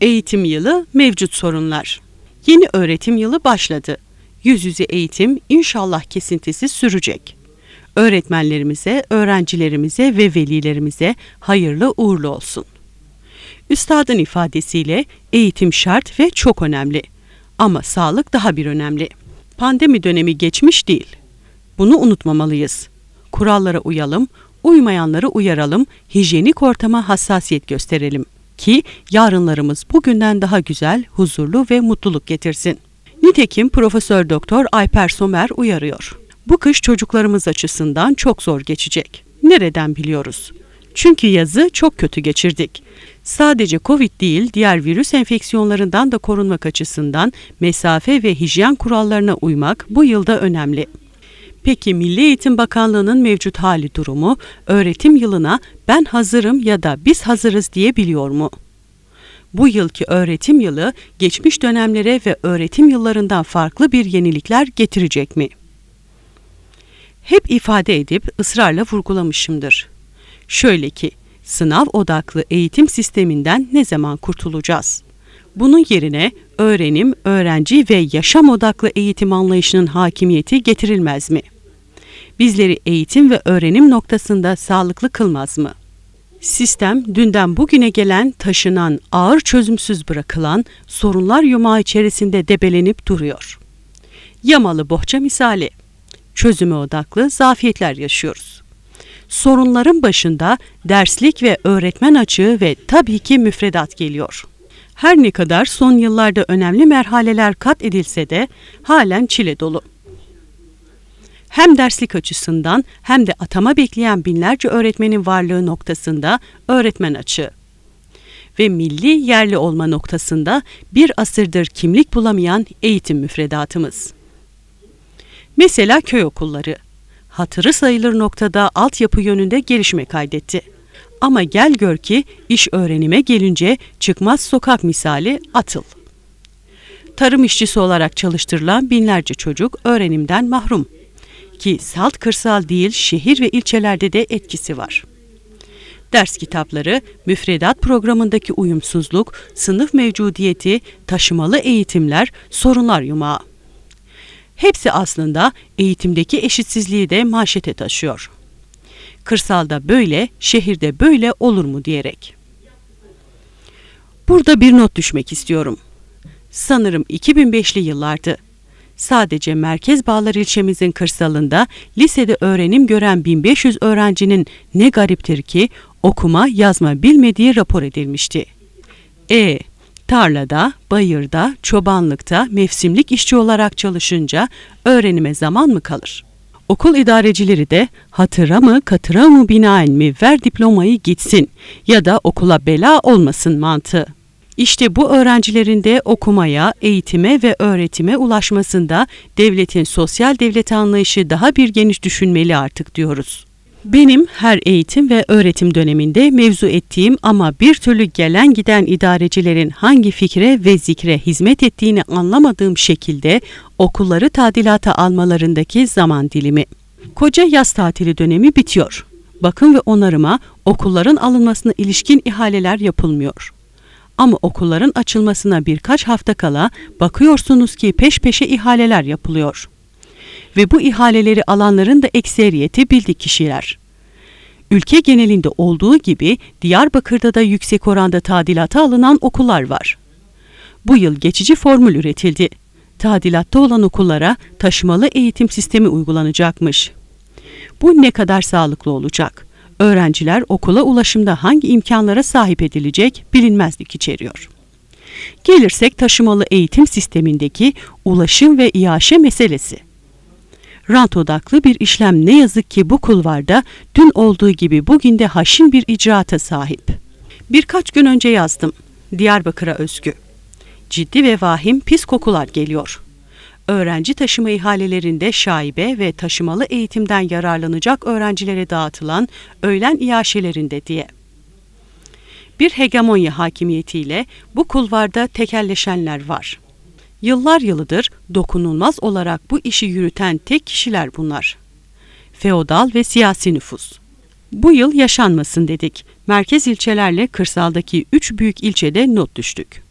Eğitim yılı mevcut sorunlar. Yeni öğretim yılı başladı. Yüz yüze eğitim inşallah kesintisiz sürecek. Öğretmenlerimize, öğrencilerimize ve velilerimize hayırlı uğurlu olsun. Üstadın ifadesiyle eğitim şart ve çok önemli. Ama sağlık daha bir önemli. Pandemi dönemi geçmiş değil. Bunu unutmamalıyız. Kurallara uyalım, uymayanları uyaralım, hijyenik ortama hassasiyet gösterelim ki yarınlarımız bugünden daha güzel, huzurlu ve mutluluk getirsin. Nitekim Profesör Doktor Ayper Somer uyarıyor. Bu kış çocuklarımız açısından çok zor geçecek. Nereden biliyoruz? Çünkü yazı çok kötü geçirdik. Sadece Covid değil, diğer virüs enfeksiyonlarından da korunmak açısından mesafe ve hijyen kurallarına uymak bu yılda önemli. Peki Milli Eğitim Bakanlığı'nın mevcut hali durumu öğretim yılına ben hazırım ya da biz hazırız diyebiliyor mu? Bu yılki öğretim yılı geçmiş dönemlere ve öğretim yıllarından farklı bir yenilikler getirecek mi? Hep ifade edip ısrarla vurgulamışımdır. Şöyle ki, sınav odaklı eğitim sisteminden ne zaman kurtulacağız? Bunun yerine öğrenim, öğrenci ve yaşam odaklı eğitim anlayışının hakimiyeti getirilmez mi? Bizleri eğitim ve öğrenim noktasında sağlıklı kılmaz mı? Sistem dünden bugüne gelen, taşınan, ağır çözümsüz bırakılan sorunlar yumağı içerisinde debelenip duruyor. Yamalı bohça misali. Çözüme odaklı zafiyetler yaşıyoruz. Sorunların başında derslik ve öğretmen açığı ve tabii ki müfredat geliyor. Her ne kadar son yıllarda önemli merhaleler kat edilse de halen çile dolu. Hem derslik açısından hem de atama bekleyen binlerce öğretmenin varlığı noktasında öğretmen açığı ve milli yerli olma noktasında bir asırdır kimlik bulamayan eğitim müfredatımız. Mesela köy okulları. Hatırı sayılır noktada altyapı yönünde gelişme kaydetti. Ama gel gör ki iş öğrenime gelince çıkmaz sokak misali atıl. Tarım işçisi olarak çalıştırılan binlerce çocuk öğrenimden mahrum. Ki salt kırsal değil şehir ve ilçelerde de etkisi var. Ders kitapları, müfredat programındaki uyumsuzluk, sınıf mevcudiyeti, taşımalı eğitimler, sorunlar yumağı. Hepsi aslında eğitimdeki eşitsizliği de manşete taşıyor. Kırsalda böyle, şehirde böyle olur mu diyerek. Burada bir not düşmek istiyorum. Sanırım 2005'li yıllardı. Sadece Merkez Bağlar ilçemizin kırsalında lisede öğrenim gören 1500 öğrencinin ne gariptir ki okuma yazma bilmediği rapor edilmişti. E tarlada, bayırda, çobanlıkta mevsimlik işçi olarak çalışınca öğrenime zaman mı kalır? Okul idarecileri de hatıra mı katıra mı binaen mi ver diplomayı gitsin ya da okula bela olmasın mantığı. İşte bu öğrencilerin de okumaya, eğitime ve öğretime ulaşmasında devletin sosyal devlet anlayışı daha bir geniş düşünmeli artık diyoruz. Benim her eğitim ve öğretim döneminde mevzu ettiğim ama bir türlü gelen giden idarecilerin hangi fikre ve zikre hizmet ettiğini anlamadığım şekilde okulları tadilata almalarındaki zaman dilimi. Koca yaz tatili dönemi bitiyor. Bakım ve onarıma okulların alınmasına ilişkin ihaleler yapılmıyor. Ama okulların açılmasına birkaç hafta kala bakıyorsunuz ki peş peşe ihaleler yapılıyor. Ve bu ihaleleri alanların da ekseriyeti bildik kişiler. Ülke genelinde olduğu gibi Diyarbakır'da da yüksek oranda tadilata alınan okullar var. Bu yıl geçici formül üretildi. Tadilatta olan okullara taşımalı eğitim sistemi uygulanacakmış. Bu ne kadar sağlıklı olacak? Öğrenciler okula ulaşımda hangi imkanlara sahip edilecek bilinmezlik içeriyor. Gelirsek taşımalı eğitim sistemindeki ulaşım ve iaşe meselesi. Rant odaklı bir işlem ne yazık ki bu kulvarda dün olduğu gibi bugün de haşin bir icraata sahip. Birkaç gün önce yazdım. Diyarbakır'a özgü. Ciddi ve vahim pis kokular geliyor öğrenci taşıma ihalelerinde şaibe ve taşımalı eğitimden yararlanacak öğrencilere dağıtılan öğlen iaşelerinde diye. Bir hegemonya hakimiyetiyle bu kulvarda tekelleşenler var. Yıllar yılıdır dokunulmaz olarak bu işi yürüten tek kişiler bunlar. Feodal ve siyasi nüfus. Bu yıl yaşanmasın dedik. Merkez ilçelerle kırsaldaki üç büyük ilçede not düştük.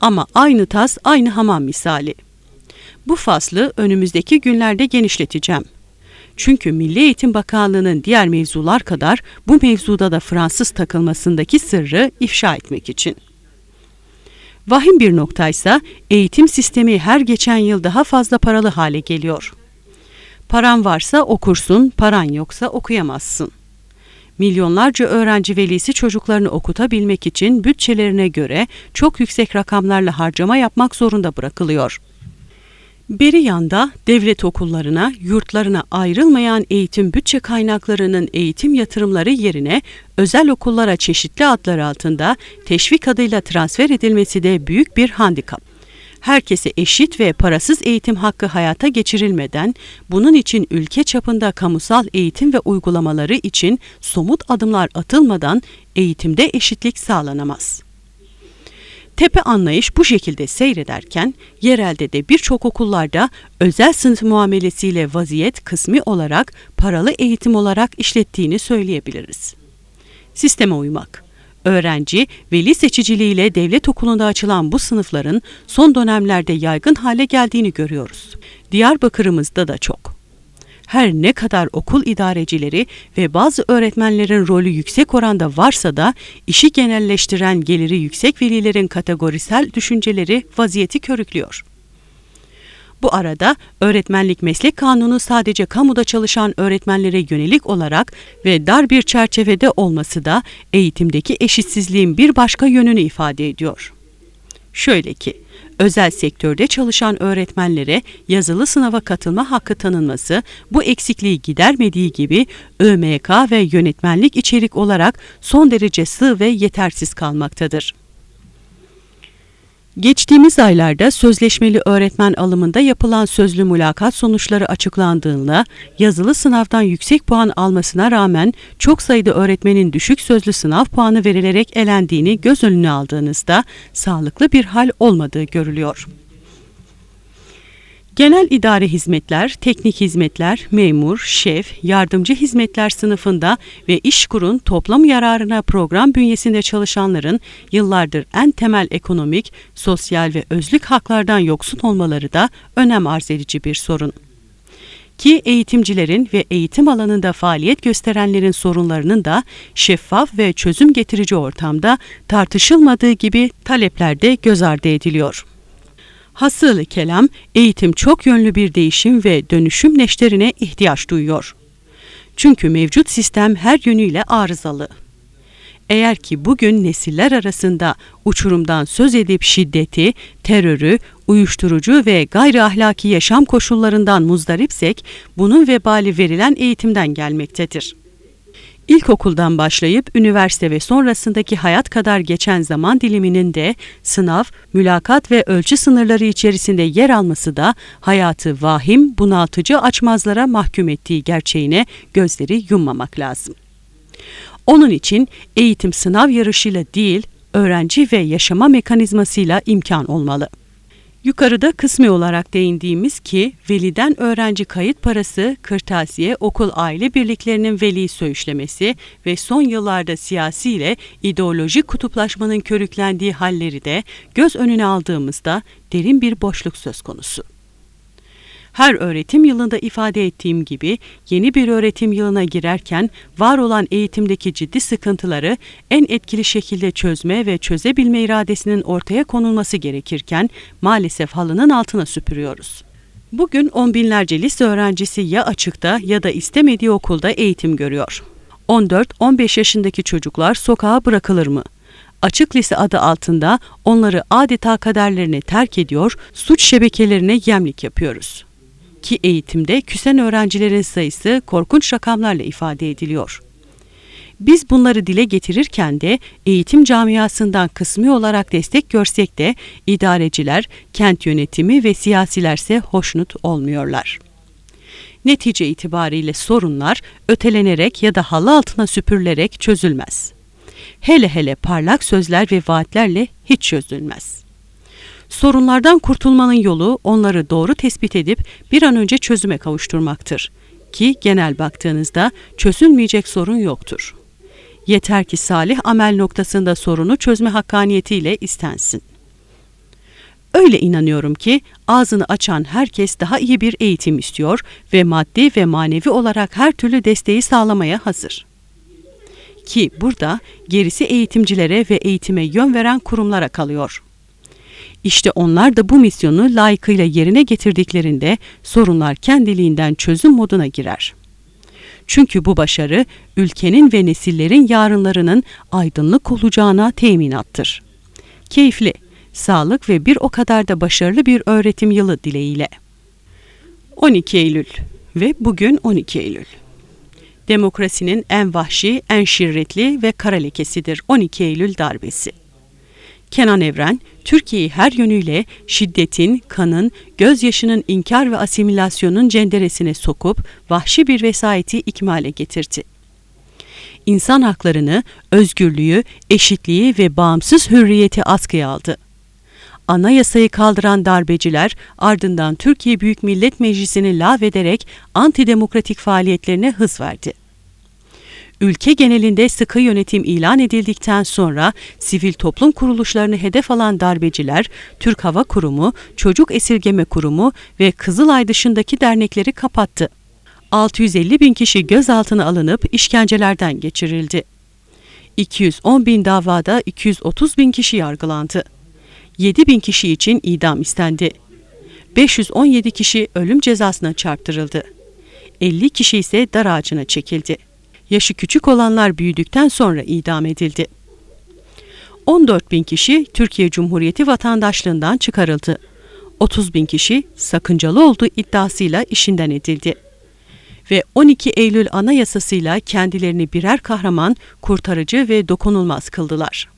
Ama aynı tas aynı hamam misali. Bu faslı önümüzdeki günlerde genişleteceğim. Çünkü Milli Eğitim Bakanlığı'nın diğer mevzular kadar bu mevzuda da Fransız takılmasındaki sırrı ifşa etmek için. Vahim bir noktaysa eğitim sistemi her geçen yıl daha fazla paralı hale geliyor. Paran varsa okursun, paran yoksa okuyamazsın. Milyonlarca öğrenci velisi çocuklarını okutabilmek için bütçelerine göre çok yüksek rakamlarla harcama yapmak zorunda bırakılıyor. Beri yanda devlet okullarına, yurtlarına ayrılmayan eğitim bütçe kaynaklarının eğitim yatırımları yerine özel okullara çeşitli adlar altında teşvik adıyla transfer edilmesi de büyük bir handikap. Herkese eşit ve parasız eğitim hakkı hayata geçirilmeden, bunun için ülke çapında kamusal eğitim ve uygulamaları için somut adımlar atılmadan eğitimde eşitlik sağlanamaz. Tepe anlayış bu şekilde seyrederken yerelde de birçok okullarda özel sınıf muamelesiyle vaziyet kısmi olarak paralı eğitim olarak işlettiğini söyleyebiliriz. Sisteme uymak Öğrenci, veli seçiciliğiyle devlet okulunda açılan bu sınıfların son dönemlerde yaygın hale geldiğini görüyoruz. Diyarbakır'ımızda da çok. Her ne kadar okul idarecileri ve bazı öğretmenlerin rolü yüksek oranda varsa da işi genelleştiren geliri yüksek velilerin kategorisel düşünceleri vaziyeti körüklüyor. Bu arada öğretmenlik meslek kanunu sadece kamuda çalışan öğretmenlere yönelik olarak ve dar bir çerçevede olması da eğitimdeki eşitsizliğin bir başka yönünü ifade ediyor. Şöyle ki, özel sektörde çalışan öğretmenlere yazılı sınava katılma hakkı tanınması bu eksikliği gidermediği gibi ÖMK ve yönetmenlik içerik olarak son derece sığ ve yetersiz kalmaktadır. Geçtiğimiz aylarda sözleşmeli öğretmen alımında yapılan sözlü mülakat sonuçları açıklandığında yazılı sınavdan yüksek puan almasına rağmen çok sayıda öğretmenin düşük sözlü sınav puanı verilerek elendiğini göz önüne aldığınızda sağlıklı bir hal olmadığı görülüyor. Genel idare hizmetler, teknik hizmetler, memur, şef, yardımcı hizmetler sınıfında ve işkurun toplam yararına program bünyesinde çalışanların yıllardır en temel ekonomik, sosyal ve özlük haklardan yoksun olmaları da önem arz edici bir sorun. Ki eğitimcilerin ve eğitim alanında faaliyet gösterenlerin sorunlarının da şeffaf ve çözüm getirici ortamda tartışılmadığı gibi taleplerde göz ardı ediliyor. Hasılı kelam, eğitim çok yönlü bir değişim ve dönüşüm neşterine ihtiyaç duyuyor. Çünkü mevcut sistem her yönüyle arızalı. Eğer ki bugün nesiller arasında uçurumdan söz edip şiddeti, terörü, uyuşturucu ve gayri ahlaki yaşam koşullarından muzdaripsek, bunun vebali verilen eğitimden gelmektedir. İlkokuldan başlayıp üniversite ve sonrasındaki hayat kadar geçen zaman diliminin de sınav, mülakat ve ölçü sınırları içerisinde yer alması da hayatı vahim, bunaltıcı açmazlara mahkum ettiği gerçeğine gözleri yummamak lazım. Onun için eğitim sınav yarışıyla değil, öğrenci ve yaşama mekanizmasıyla imkan olmalı. Yukarıda kısmi olarak değindiğimiz ki veliden öğrenci kayıt parası, kırtasiye, okul aile birliklerinin veli söğüşlemesi ve son yıllarda siyasi ile ideolojik kutuplaşmanın körüklendiği halleri de göz önüne aldığımızda derin bir boşluk söz konusu. Her öğretim yılında ifade ettiğim gibi yeni bir öğretim yılına girerken var olan eğitimdeki ciddi sıkıntıları en etkili şekilde çözme ve çözebilme iradesinin ortaya konulması gerekirken maalesef halının altına süpürüyoruz. Bugün on binlerce lise öğrencisi ya açıkta ya da istemediği okulda eğitim görüyor. 14-15 yaşındaki çocuklar sokağa bırakılır mı? Açık lise adı altında onları adeta kaderlerine terk ediyor, suç şebekelerine yemlik yapıyoruz ki eğitimde küsen öğrencilerin sayısı korkunç rakamlarla ifade ediliyor. Biz bunları dile getirirken de eğitim camiasından kısmi olarak destek görsek de idareciler, kent yönetimi ve siyasilerse hoşnut olmuyorlar. Netice itibariyle sorunlar ötelenerek ya da halı altına süpürülerek çözülmez. Hele hele parlak sözler ve vaatlerle hiç çözülmez. Sorunlardan kurtulmanın yolu onları doğru tespit edip bir an önce çözüme kavuşturmaktır. Ki genel baktığınızda çözülmeyecek sorun yoktur. Yeter ki salih amel noktasında sorunu çözme hakkaniyetiyle istensin. Öyle inanıyorum ki ağzını açan herkes daha iyi bir eğitim istiyor ve maddi ve manevi olarak her türlü desteği sağlamaya hazır. Ki burada gerisi eğitimcilere ve eğitime yön veren kurumlara kalıyor. İşte onlar da bu misyonu layıkıyla yerine getirdiklerinde sorunlar kendiliğinden çözüm moduna girer. Çünkü bu başarı ülkenin ve nesillerin yarınlarının aydınlık olacağına teminattır. Keyifli, sağlık ve bir o kadar da başarılı bir öğretim yılı dileğiyle. 12 Eylül ve bugün 12 Eylül. Demokrasinin en vahşi, en şirretli ve kara lekesidir 12 Eylül darbesi. Kenan Evren, Türkiye'yi her yönüyle şiddetin, kanın, gözyaşının inkar ve asimilasyonun cenderesine sokup vahşi bir vesayeti ikmale getirdi. İnsan haklarını, özgürlüğü, eşitliği ve bağımsız hürriyeti askıya aldı. Anayasayı kaldıran darbeciler ardından Türkiye Büyük Millet Meclisi'ni lağvederek antidemokratik faaliyetlerine hız verdi. Ülke genelinde sıkı yönetim ilan edildikten sonra sivil toplum kuruluşlarını hedef alan darbeciler, Türk Hava Kurumu, Çocuk Esirgeme Kurumu ve Kızılay dışındaki dernekleri kapattı. 650 bin kişi gözaltına alınıp işkencelerden geçirildi. 210 bin davada 230 bin kişi yargılandı. 7 bin kişi için idam istendi. 517 kişi ölüm cezasına çarptırıldı. 50 kişi ise dar ağacına çekildi. Yaşı küçük olanlar büyüdükten sonra idam edildi. 14 bin kişi Türkiye Cumhuriyeti vatandaşlığından çıkarıldı. 30 bin kişi sakıncalı olduğu iddiasıyla işinden edildi. Ve 12 Eylül Anayasasıyla kendilerini birer kahraman, kurtarıcı ve dokunulmaz kıldılar.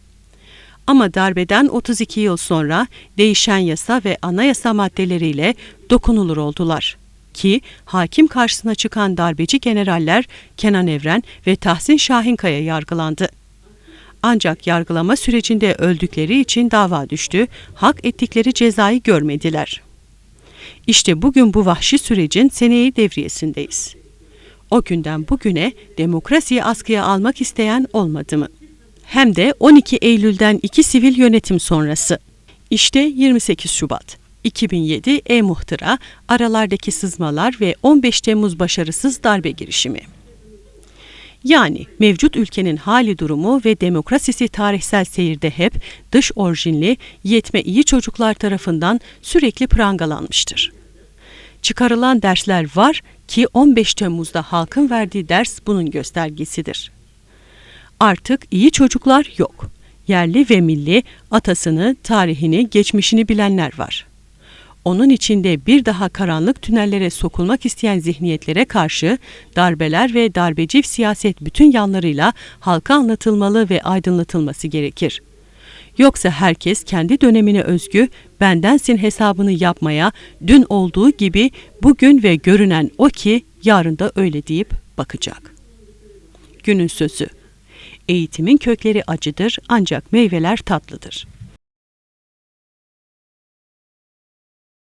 Ama darbeden 32 yıl sonra değişen yasa ve anayasa maddeleriyle dokunulur oldular ki hakim karşısına çıkan darbeci generaller Kenan Evren ve Tahsin Şahinkaya yargılandı. Ancak yargılama sürecinde öldükleri için dava düştü, hak ettikleri cezayı görmediler. İşte bugün bu vahşi sürecin seneyi devriyesindeyiz. O günden bugüne demokrasiyi askıya almak isteyen olmadı mı? Hem de 12 Eylül'den iki sivil yönetim sonrası. İşte 28 Şubat. 2007 E-Muhtıra, aralardaki sızmalar ve 15 Temmuz başarısız darbe girişimi. Yani mevcut ülkenin hali durumu ve demokrasisi tarihsel seyirde hep dış orijinli, yetme iyi çocuklar tarafından sürekli prangalanmıştır. Çıkarılan dersler var ki 15 Temmuz'da halkın verdiği ders bunun göstergesidir. Artık iyi çocuklar yok. Yerli ve milli atasını, tarihini, geçmişini bilenler var onun içinde bir daha karanlık tünellere sokulmak isteyen zihniyetlere karşı darbeler ve darbeci siyaset bütün yanlarıyla halka anlatılmalı ve aydınlatılması gerekir. Yoksa herkes kendi dönemine özgü bendensin hesabını yapmaya dün olduğu gibi bugün ve görünen o ki yarın da öyle deyip bakacak. Günün sözü Eğitimin kökleri acıdır ancak meyveler tatlıdır.